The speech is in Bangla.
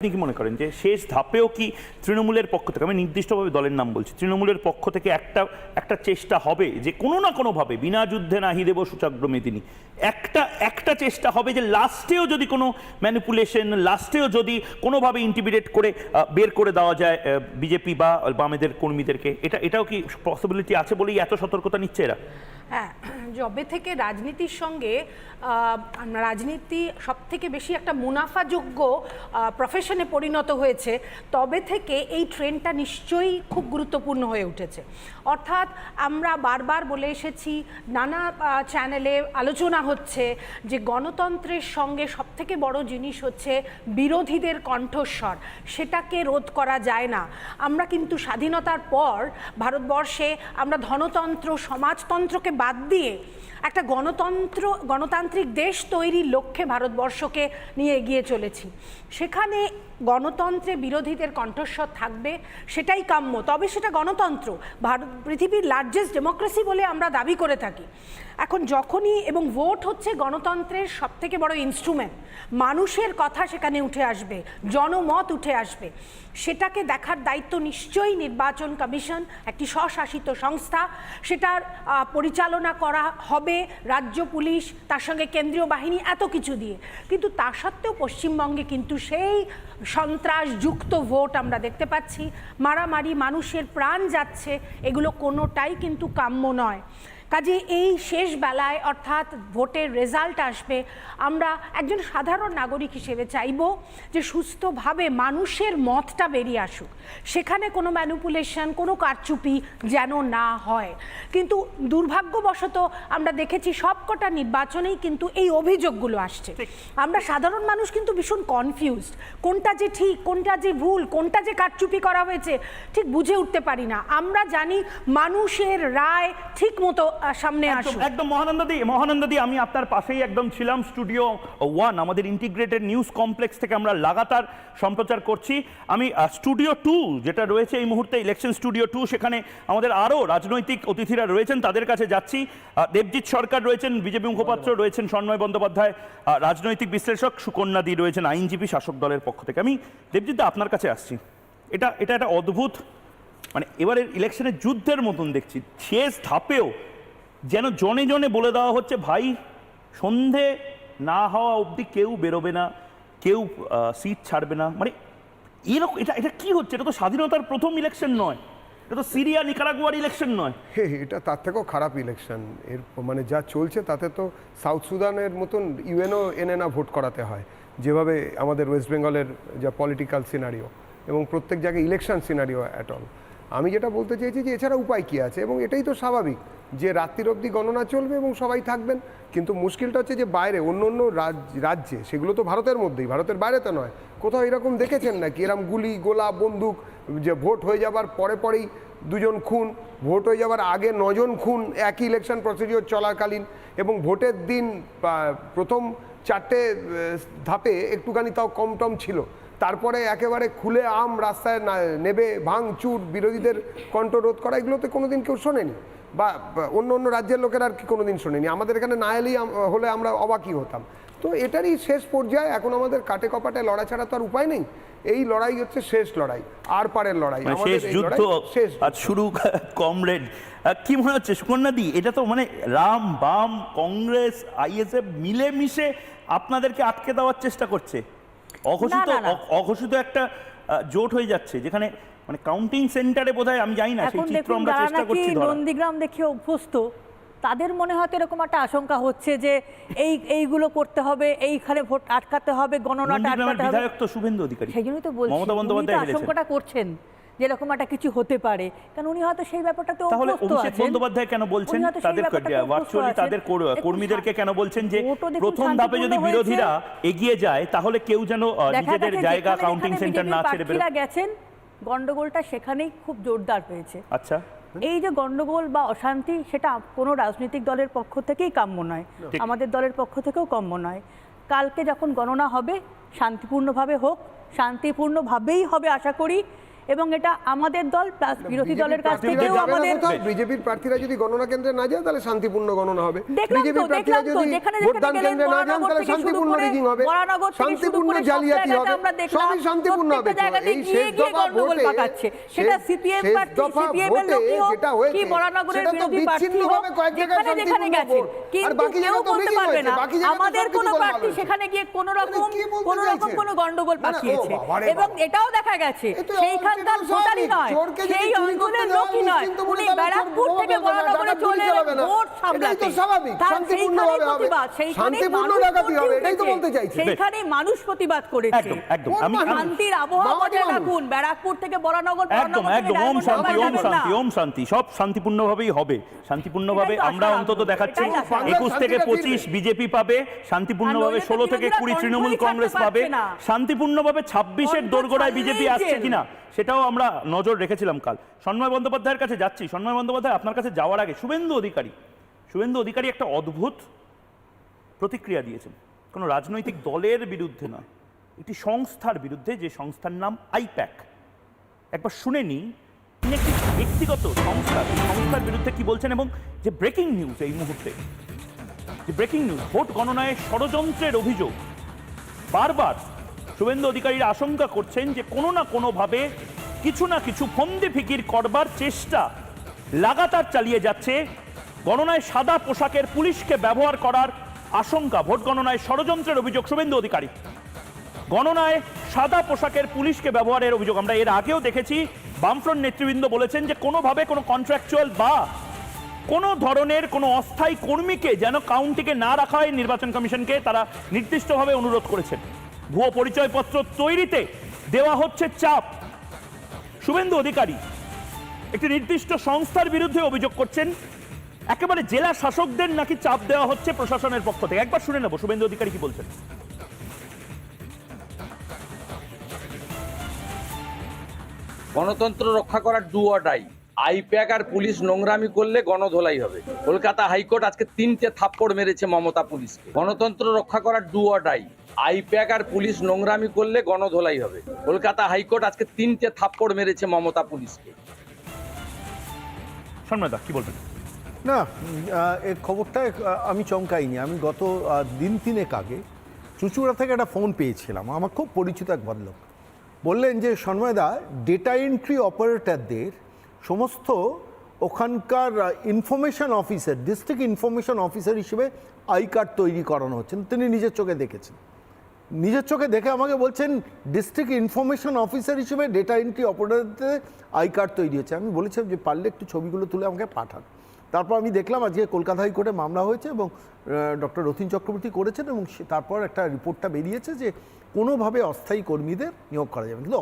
আপনি কি মনে করেন যে শেষ ধাপেও কি তৃণমূলের পক্ষ থেকে, আমি নির্দিষ্টভাবে দলের নাম বলছি, তৃণমূলের পক্ষ থেকে একটা একটা চেষ্টা হবে যে কোনো না কোনোভাবে, বিনা যুদ্ধে নাহি দেব সূচাগ্র মেদিনী, একটা একটা চেষ্টা হবে যে লাস্টেও যদি কোনো ম্যানিপুলেশন লাস্টেও যদি কোনোভাবে ইন্টিমিডেট করে বের করে দেওয়া যায় বিজেপি বা বামেদের কর্মীদেরকে, এটা, এটাও কি পসিবিলিটি আছে বলেই এত সতর্কতা নিচ্ছে এরা? হ্যাঁ যবে থেকে রাজনীতির সঙ্গে রাজনীতি সব থেকে বেশি একটা মুনাফাযোগ্য প্রফেশনে পরিণত হয়েছে। তবে থেকে এই ট্রেনটা নিশ্চয়ই খুব গুরুত্বপূর্ণ হয়ে উঠেছে। অর্থাৎ আমরা বারবার বলে এসেছি, নানা চ্যানেলে আলোচনা হচ্ছে যে গণতন্ত্রের সঙ্গে সবথেকে বড় জিনিস হচ্ছে বিরোধীদের কণ্ঠস্বর। সেটাকে রোধ করা যায় না। আমরা কিন্তু স্বাধীনতার পর ভারতবর্ষে আমরা ধনতন্ত্র, সমাজতন্ত্রকে বাদ দিয়ে একটা গণতন্ত্র, গণতান্ত্রিক দেশ তৈরির লক্ষ্যে ভারতবর্ষকে নিয়ে এগিয়ে চলেছি। সেখানে গণতন্ত্রে বিরোধীদের কণ্ঠস্বর থাকবে, সেটাই কাম্য। তবে সেটা গণতন্ত্র, ভারত, পৃথিবীর লার্জেস্ট ডেমোক্রেসি বলে আমরা দাবি করে থাকি। এখন যখনই এবং ভোট হচ্ছে গণতন্ত্রের সবথেকে বড় ইনস্ট্রুমেন্ট মানুষের কথা সেখানে উঠে আসবে, জনমত উঠে আসবে। সেটাকে দেখার দায়িত্ব নিশ্চয়ই নির্বাচন কমিশন, একটি স্বশাসিত সংস্থা। সেটার পরিচালনা করা হবে রাজ্য পুলিশ, তার সঙ্গে কেন্দ্রীয় বাহিনী, এত কিছু দিয়ে। কিন্তু তা সত্ত্বেও পশ্চিমবঙ্গে কিন্তু সেই সন্ত্রাসযুক্ত ভোট আমরা দেখতে পাচ্ছি। মারামারি মানুষের প্রাণ যাচ্ছে, এগুলো কোনোটাই কিন্তু কাম্য নয়। কাজে এই শেষ বেলায় অর্থাৎ ভোটের রেজাল্ট আসবে আমরা একজন সাধারণ নাগরিক হিসেবে চাইব যে সুস্থভাবে মানুষের মতটা বেরিয়ে আসুক। সেখানে কোনো ম্যানুপুলেশন কোনো কারচুপি যেন না হয়। কিন্তু দুর্ভাগ্যবশত আমরা দেখেছি সবকটা নির্বাচনেই কিন্তু এই অভিযোগগুলো আসছে। আমরা সাধারণ মানুষ কিন্তু ভীষণ কনফিউজড কোনটা যে ঠিক কোনটা যে ভুল কোনটা যে কারচুপি করা হয়েছে ঠিক বুঝে উঠতে পারি না। আমরা জানি মানুষের রায় ঠিক মতো সামনে একদম আসুক একদম মহানন্দাদি মহানন্দাদি আমি আপনার পাশেই একদম ছিলাম স্টুডিও ওয়ান আমাদের ইন্টিগ্রেটেড নিউজ কমপ্লেক্স থেকে আমরা লাগাতার সম্প্রচার করছি। আমি স্টুডিও টু যেটা রয়েছে এই মুহূর্তে ইলেকশন স্টুডিও টু সেখানে আমাদের আরও রাজনৈতিক অতিথিরা রয়েছেন তাদের কাছে যাচ্ছি। দেবজিৎ সরকার রয়েছেন বিজেপি মুখপাত্র রয়েছেন সন্ময় বন্দ্যোপাধ্যায় রাজনৈতিক বিশ্লেষক সুকন্যা সুকন্যাদি রয়েছেন আইনজীবী শাসক দলের পক্ষ থেকে। আমি দেবজিৎ দা আপনার কাছে আসছি। এটা এটা একটা অদ্ভুত মানে এবারের ইলেকশনের যুদ্ধের মতন দেখছি। শেষ ধাপেও যেন জনে জনে বলে দেওয়া হচ্ছে, ভাই, সন্ধে না হওয়া অবধি কেউ বেরোবে না, কেউ সিট ছাড়বে না। মানে এরকম, এটা এটা কি হচ্ছে? এটা তো স্বাধীনতার প্রথম ইলেকশন নয়। এটা তো সিরিয়া, নিকারাগুয়ার ইলেকশন নয়। হে এটা তার থেকেও খারাপ ইলেকশন এর মানে যা চলছে তাতে তো সাউথ সুদানের মতন ইউএনও এনে না ভোট করাতে হয়। যেভাবে আমাদের ওয়েস্ট বেঙ্গলের যা পলিটিক্যাল সিনারিও এবং প্রত্যেক জায়গায় ইলেকশন সিনারিও অ্যাট অল আমি যেটা বলতে চেয়েছি যে এছাড়া উপায় কী আছে? এবং এটাই তো স্বাভাবিক। যে রাত্রির অবধি গণনা চলবে এবং সবাই থাকবেন, কিন্তু মুশকিলটা হচ্ছে যে বাইরে অন্য অন্য রাজ- রাজ্যে, সেগুলো তো ভারতের মধ্যেই, ভারতের বাইরে তো নয়, কোথাও এরকম দেখেছেন নাকি? এরকম গুলি, গোলা, বন্দুক, যে ভোট হয়ে যাবার পরে পরেই দুজন খুন, ভোট হয়ে যাওয়ার আগে নজন খুন, একই ইলেকশন প্রসিডিওর চলাকালীন এবং ভোটের দিন প্রথম চারটে ধাপে একটুখানি তাও কম টম ছিল, তারপরে একেবারে খুলে আম রাস্তায় নেবে, ভাঙচুর, বিরোধীদের কণ্ঠরোধ করা, এগুলোতে কোনোদিন কেউ শোনেনি? বা অন্য অন্য রাজ্যের লোকেরা আর কি কোনোদিন শোনেনি। আমাদের এখানে না এলেই হলে আমরা অবাকই হতাম। তো এটারই শেষ পর্যায়ে এখন আমাদের কাটে কপাটে লড়া ছাড়া তো আর উপায় নেই। এই লড়াই হচ্ছে শেষ লড়াই আর পারের লড়াই। মানে শেষ যুদ্ধ আজ শুরু কমরেড। কি মনে হচ্ছে সুকন্যাদি এটা তো মানে রাম বাম কংগ্রেস আইএসএফ মিলেমিশে আপনাদেরকে আটকে দেওয়ার চেষ্টা করছে। অঘোষিত অঘোষিত একটা জোট হয়ে যাচ্ছে যেখানে মানে কাউন্টিং সেন্টারে বোধহয় আমি জানি না সেই চিত্র আমরা চেষ্টা করছি নন্দীগ্রাম দেখে অভ্যস্ত তাদের মনে হয়তো এরকম একটা আশঙ্কা হচ্ছে যে এই এইগুলো করতে হবে এইখানে ভোট আটকাতে হবে গণনাটা আটকাতে হবে। বিধায়ক তো শুভেন্দু অধিকারী। সেই জন্যই তো বলছি মমতা বন্দ্যোপাধ্যায় আশঙ্কাটা করছেন। যে এরকম একটা কিছু হতে পারে। কারণ উনি হয়তো সেই ব্যাপারটাতে তাহলে অভিষেক বন্দ্যোপাধ্যায় কেন বলছেন তাদের ভার্চুয়ালি তাদের কর্মীদেরকে কেন বলছেন যে প্রথম ধাপে যদি বিরোধীরা এগিয়ে যায় তাহলে কেউ যেন নিজেদের জায়গা কাউন্টিং সেন্টার না ছেড়ে বেরো প্রার্থীরা গেছেন গন্ডগোলটা সেখানেই খুব জোরদার হয়েছে। আচ্ছা। এই যে গন্ডগোল বা অশান্তি সেটা কোনো রাজনৈতিক দলের পক্ষ থেকেই কাম্য নয়। আমাদের দলের পক্ষ থেকেও কাম্য নয়। কালকে যখন গণনা হবে শান্তিপূর্ণভাবে হোক শান্তিপূর্ণভাবেই হবে আশা করি। এবং এটা আমাদের দল প্লাস বিরোধী দলের কাছ থেকেও আমাদের বিজেপির প্রার্থীরা যদি গণনা কেন্দ্রে না যায় তাহলে শান্তিপূর্ণ গণনা হবে। বিজেপির প্রার্থীরা যদি ভোটদান কেন্দ্রে না যান তাহলে শান্তিপূর্ণ রিগিং হবে। শান্তিপূর্ণ জালিয়াতি হবে। সবই শান্তিপূর্ণ হবে। এই শেষ দফা ভোটে সেটা শেষ প্রার্থী, CPM এর লোকই হোক, কি বরানগরের বিরোধী প্রার্থী হোক, কয়েক জায়গায় যেখানে যেখানে কিন্তু বাকি কেউ তো বলতে পারবে না। বাকি আমাদের কোনো প্রার্থী সেখানে গিয়ে কোনো মানে রকম কোনো রকম? কোনো গন্ডগোল না, না, পাকিয়েছে। এবং এটাও দেখা গেছে এ তো ভোটারই নয়। সেই অঞ্চলের লোকই নয়। উনি ব্যারাকপুর থেকে হবে চলে। ভোট সামলাতে। স্বাভাবিক, শান্তিপূর্ণভাবে। শান্তিপূর্ণ মানুষ ডাকাতি হবে, এটাই তো বলতে চাইছি। সেইখানেই মানুষ প্রতিবাদ করেছে। একদম একদম। আমি শান্তির আবহাওয়া বজায় রাখুন। ব্যারাকপুর থেকে বরানগর একদম একদম। ওম শান্তি ওম শান্তি ওম শান্তি। সব শান্তিপূর্ণভাবেই হবে। শান্তিপূর্ণভাবে আমরা অন্তত দেখাচ্ছি। এটাই আশা রাখব। একুশ থেকে শান্তিটা পঁচিশ ফিরবে। বিজেপি পাবে শান্তিপূর্ণভাবে ষোলো থেকে বিরোধীরা কুড়ি কণ্ঠই তৃণমূল কংগ্রেস পাবে। না। শান্তিপূর্ণভাবে ছাব্বিশের দোরগোড়ায় বিজেপি আসছে কিনা সেটাও আমরা নজর রেখেছিলাম কাল। সন্ময় বন্দ্যোপাধ্যায়ের কাছে যাচ্ছি। সন্ময় বন্দ্যোপাধ্যায় আপনার কাছে যাওয়ার আগে শুভেন্দু অধিকারী শুভেন্দু অধিকারী একটা অদ্ভুত প্রতিক্রিয়া দিয়েছেন। কোনো রাজনৈতিক দলের বিরুদ্ধে নয়, একটি সংস্থার বিরুদ্ধে যে সংস্থার নাম আইপ্যাক। একবার শুনে নিই তিনি একটি ব্যক্তিগত সংস্থা সংস্থার বিরুদ্ধে কি বলছেন এবং যে ব্রেকিং নিউজ এই মুহূর্তে, যে ব্রেকিং নিউজ, ভোট গণনায় ষড়যন্ত্রের অভিযোগ। বারবার শুভেন্দু অধিকারীরা আশঙ্কা করছেন যে কোনো না কোনোভাবে কিছু না কিছু ফন্দি ফিকির করবার চেষ্টা। লাগাতার চালিয়ে যাচ্ছে। গণনায় সাদা পোশাকের পুলিশকে ব্যবহার করার আশঙ্কা। ভোট গণনায় ষড়যন্ত্রের অভিযোগ শুভেন্দু অধিকারী। গণনায় সাদা পোশাকের পুলিশকে ব্যবহারের অভিযোগ। আমরা এর আগেও দেখেছি, বামফ্রন্ট নেতৃবৃন্দ বলেছেন যে কোনোভাবে কোনো কন্ট্রাকচুয়াল বা কোনো ধরনের কোনো অস্থায়ী কর্মীকে যেন কাউন্টিকে না রাখা হয়, নির্বাচন কমিশনকে তারা নির্দিষ্টভাবে অনুরোধ করেছেন। ভুয়ো পরিচয়পত্র তৈরিতে দেওয়া হচ্ছে চাপ। শুভেন্দু অধিকারী একটি নির্দিষ্ট সংস্থার বিরুদ্ধে অভিযোগ করছেন। একেবারে জেলা শাসকদের নাকি চাপ দেওয়া হচ্ছে প্রশাসনের পক্ষ থেকে। একবার শুনে নেব, শুভেন্দু অধিকারী কি বলছেন? গণতন্ত্র রক্ষা করার অডাই আইপ্যাক আর পুলিশ নোংরামি করলে গণধোলাই হবে। কলকাতা হাইকোর্ট আজকে তিনটে থাপ্পড় মেরেছে মমতা পুলিশকে। গণতন্ত্র রক্ষা করার অডাই আইপ্যাক আর পুলিশ নোংরামি করলে গণধোলাই হবে। কলকাতা হাইকোর্ট আজকে তিনটে থাপ্পড় মেরেছে মমতা পুলিশকে। সন্ময়দা কি বলবেন? না এর খবরটা আমি চমকাইনি। আমি গত দিন তিনেক আগে চুচুড়া থেকে একটা ফোন পেয়েছিলাম। আমার খুব পরিচিত এক ভদ্রলোক। বললেন যে সন্ময়দা ডেটা এন্ট্রি অপারেটরদের সমস্ত ওখানকার information officer district information officer হিসেবে আই কার্ড তৈরি করানো হচ্ছে। তিনি নিজের চোখে দেখেছেন। নিজের চোখে দেখে আমাকে বলছেন ডিস্ট্রিক্ট ইনফরমেশন অফিসার হিসেবে ডেটা এন্ট্রি অপারেটারদের আই কার্ড তৈরি হয়েছে আমি বলেছিলাম যে, পারলে একটু ছবিগুলো তুলে আমাকে পাঠান তারপর আমি দেখলাম আজকে কলকাতা হাইকোর্টে মামলা হয়েছে এবং ডক্টর রথিন চক্রবর্তী করেছেন এবং তারপর একটা রিপোর্টটা বেরিয়েছে যে, কোনোভাবে অস্থায়ী কর্মীদের নিয়োগ করা যাবে। কিন্তু